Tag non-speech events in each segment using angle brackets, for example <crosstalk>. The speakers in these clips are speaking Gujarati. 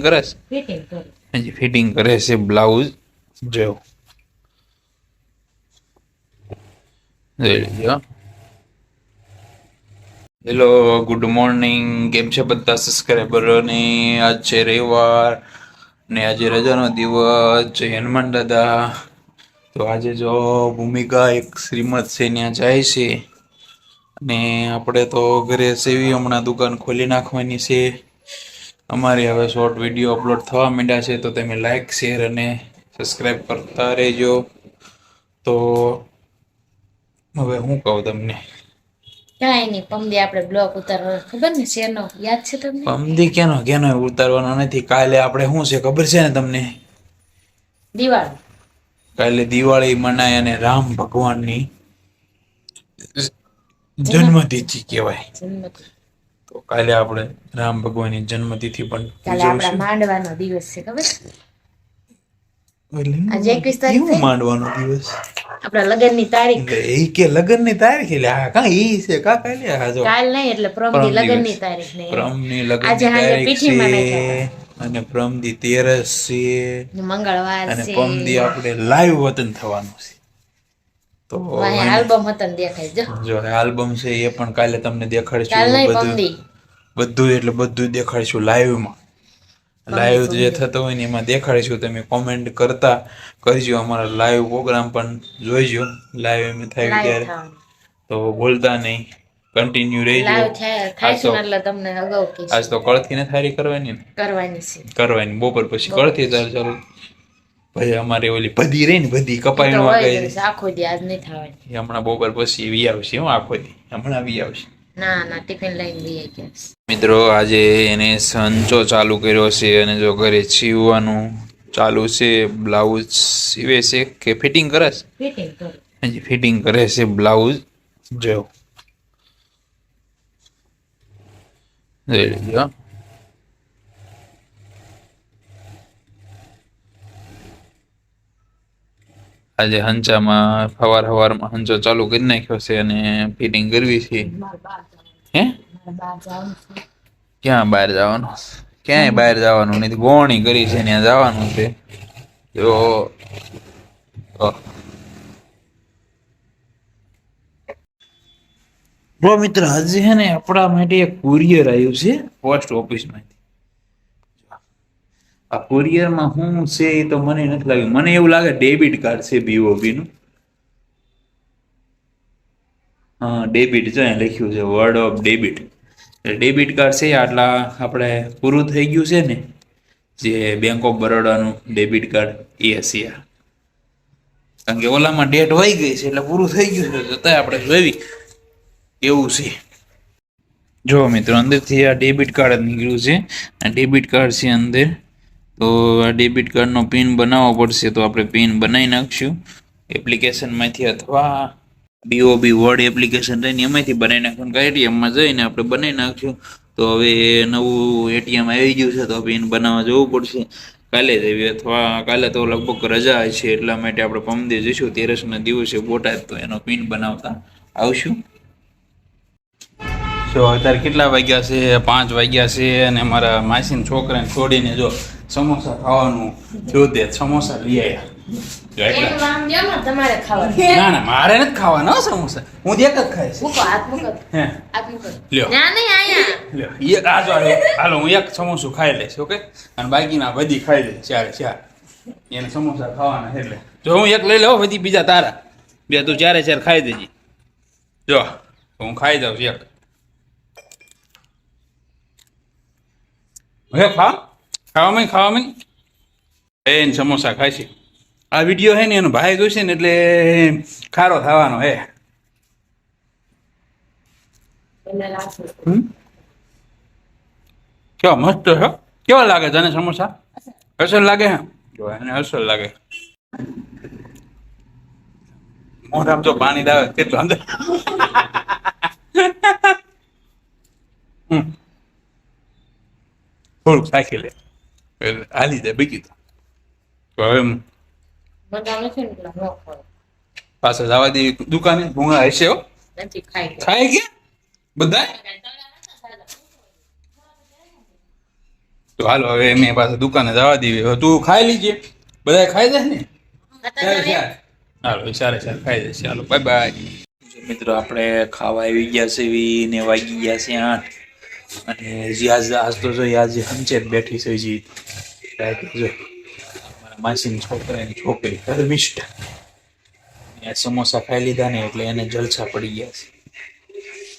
કરે છે? ફિટિંગ કરું. હજી ફિટિંગ કરે છે બ્લાઉઝ. જો હેલો ગુડ મોર્નિંગ. કેમ છે બધા સબસ્ક્રાઈબરોને આજ છે રવિવાર ને આજે રજાનો દિવસ. જય હનુમાન દાદા. તો આજે જો ભૂમિકા એક શ્રીમદ છે ત્યાં જાય છે. અને આપણે તો ઘરે સેવી હમણાં દુકાન ખોલી નાખવાની છે. અમારી હવે શોર્ટ વીડિયો અપલોડ થવા માંડ્યા છે તો તમે લાઈક શેર અને સબસ્ક્રાઈબ કરતા રહેજો. તો હવે હું કહું તમને? કાંઈ નહીં પમદી આપણે બ્લોક ઉતારવાનો ખબર ને શેનો? યાદ છે તમને? પમદી કેનો કેનો ઉતારવાનો નથી? કાલે આપણે શું છે ખબર છે ને તમને? દિવાળી. કાલે દિવાળી મનાય અને રામ ભગવાનની જન્મતિથિ કહેવાય. તો કાલે આપણે રામ ભગવાનની જન્મતિથિ પણ કાલે આપણા માંડવાનો દિવસ છે ખબર આજે 21 તારીખ માંડવાનો દિવસ? આપણા લગ્નની તારીખ. એ કે લગ્નની તારીખ એટલે હા કા ઈ છે? કા કાલે હા જો? કાલ નહીં એટલે પરમ પ્રમદી તારીખ ને પ્રમની લગ્ન આજે હાંજે તારીખ પીઠીમાં અને પ્રમદી તેરસ છે. મંગળવાર અને છે. પમદી આપણે લાઈવ વતન થવાનું છે. તો આલ્બમ વતન દેખાય જો. જો આલ્બમ છે એ પણ કાલે તમને દેખાડશે બધું. બધું એટલે બધું દેખાડીશું લાઈવમાં લાઈવ જે થતો હોય ને એમાં દેખાડીશું. તમે કોમેન્ટ કરતા કરજો. અમારા લાઈવ પ્રોગ્રામ પણ જોઈજો. લાઈવ એમ થાય ત્યારે તો બોલતા નહીં. કન્ટિન્યુ રહેજો. આજ તો કળથી ને થારી કરવાની ને? કરવાની છે. કરવાની. બપોર પછી કળથી તાર ચાલુ. પછી અમારે ઓલી ભધી રહી ને બધી કપાઈ નો આખો દી આજ નહીં થવાની. હમણાં બપોર પછી વી આવશે હું આખો દી. હમણાં વી આવશે. ના ના ટિફિન લઈને વી ગયા મિત્રો આજે એને સંચો ચાલુ કર્યો છે અને જો ઘરે સીવવાનું ચાલુ છે બ્લાઉઝ સીવે છે કે ફિટિંગ કરે છે? ફિટિંગ હજી ફિટિંગ કરે છે બ્લાઉઝ. જો. જોઈ લેજો આજે હંચામાં સવાર સવારમાં હંચો ચાલુ કરી નાખ્યો છે અને ફિટિંગ કરવી છે. હે? ક્યાં બહાર જવાનું? ક્યાંય બહાર જવાનું નહીં. ગોણી કરી છે ત્યાં જવાનું છે. જો. અહ. મિત્ર હજી છે ને આપણા માટે એક કુરિયર આવ્યું છે પોસ્ટ ઓફિસમાંથી આ કુરિયરમાં શું છે એ તો મને નથી લાગ્યું. મને એવું લાગે ડેબિટ કાર્ડ છે બીઓબી નું. હા ડેબિટ છે લખ્યું છે word of debit debit card છે આટલા આપણે પૂરું થઈ ગયું છે ને, જે બેંક ઓફ બરોડાનું ડેબિટ કાર્ડ એ હશે કારણ કે ઓલામાં ડેટ વહી ગઈ છે એટલે પૂરું થઈ ગયું છે છતાંય આપણે જોઈ એવું છે. જો મિત્રો, અંદરથી આ ડેબિટ કાર્ડ નીકળ્યું છે. આ ડેબિટ કાર્ડ છે અંદર. તો આ ડેબિટ કાર્ડનો પિન બનાવવો પડશે, તો આપણે પિન બનાવી નાખશું. એપ્લિકેશનમાંથી અથવા બીઓબી વર્ડ એપ્લિકેશન રહીને એમાંથી બનાવી નાખવાનું એટીએમમાં જઈને આપણે બનાવી નાખશું તો હવે નવું એટીએમ આવી ગયું છે તો પિન બનાવવા જવું પડશે. કાલે જ આવી અથવા કાલે તો લગભગ રજા છે એટલા માટે આપણે પમદે જઈશું. તેરસના દિવસે બોટાદ તો એનો પિન બનાવતા આવશું. જો અત્યારે કેટલા વાગ્યા છે? પાંચ વાગ્યા છે અને મારા માસીના છોકરાને છોડીને જો સમોસા ખાવાનું જોતે સમોસા લઈ આવ્યા એક ને ના મારે નથી ખાવાના સમોસા. હું એક જ ખાઈશ. હે. હાલો હું એક ખાઈ લઈશ ઓકે? અને બાકીના બધી ખાઈ લઈશ ચારે ચાર એને સમોસા ખાવાના એટલે. જો હું એક લઈ લઉં બધી બીજા તારા. બે તું ચારે ચાર ખાઈ દેજે. જો હું ખાઈ છું એક. હવે ખા? ખાવામાં ખાવામાં એ સમોસા ખાઈશી છે. આ વીડિયો છે ને એનો ભાઈ જોઈશે ને એટલે ખારો થવાનો હે? કેવા મસ્ત છો કેવા લાગે તને સમોસા? અસલ લાગે હે? જો એને અસલ લાગે. મોઢામાં જો પાણી દાવે કેટલું અંદર. થોડુંક સાખી લે. હાલી દે બીજી તો. તો હવે મજા નથી ને એટલે ન ખાવ પાછા જવા દેવી દુકાને. ભૂંગા હશે હો. નથી ખાઈ ગયા. બધા તો હાલો હવે મેં પાછા દુકાને જવા દેવી હવે તું ખાઈ લીજે. બધા ખાઈ જાય ને? ચાલે હાલો સારે સારે ખાઈ જશે હાલો બાય બાય મિત્રો આપણે ખાવા આવી ગયા છે વી ને વાગી ગયા છે આઠ. અને હજી આજ આજ તો જો આજે સમજે બેઠી છે જી રાતે જો માસીની છોકરાની છોકરી ધર્મિષ્ઠ. સમોસા ખાઈ લીધા ને એટલે એને જલસા પડી ગયા છે.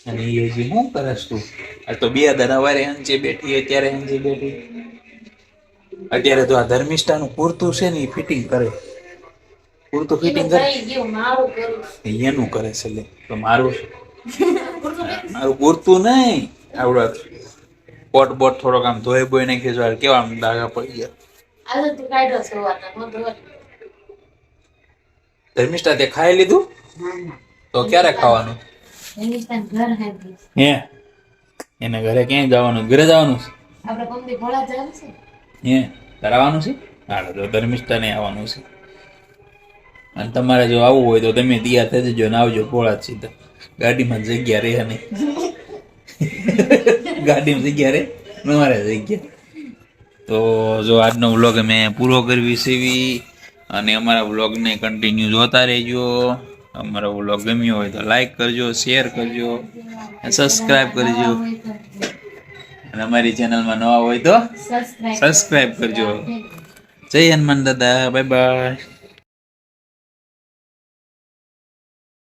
અને એ હજી શું કરસ તું? આ તો બે દર અવારે અંજે બેઠી અત્યારે અંજે બેઠી અત્યારે તો આ ધર્મિષ્ઠાનું પૂરતું છે ને એ ફિટિંગ કરે. પૂરતું ફિટિંગ કરે. એનું કરે. છે લે તો મારું મારું પૂરતું નહીં આવડત. પોટ બોટ થોડોક આમ ધોઈ બોઈ નાખી કેવા આમ ડાઘા પડી ગયા. ધર્મિષ્ઠા તે ખાઈ લીધું? તો ક્યારે ખાવાનું? હે? એને ઘરે ક્યાં જવાનું? ઘરે જવાનું છે? આપણે પંપી ભોળા જવાનું છે? હે? કરાવવાનું છે? હાલો તો ધર્મિષ્ઠાને આવવાનું છે. અને તમારે જો આવવું હોય તો તમે તૈયાર થઈ જજો ને આવજો પોળા સીધા. ગાડીમાં જગ્યા રહે નહીં. <laughs> ગાડીમાં જગ્યા રહે? મારે જગ્યા. તો જો આજનો વ્લોગ અમે પૂરો કરવી સીવી અને અમારા વ્લોગને કન્ટિન્યુ જોતા રહેજો. અમારો વ્લોગ ગમ્યો હોય તો લાઈક કરજો શેર કરજો સબસ્ક્રાઈબ કરજો. અને અમારી ચેનલમાં નવા હોય તો સબસ્ક્રાઈબ કરજો. જય હનુમાન દાદા બાય બાય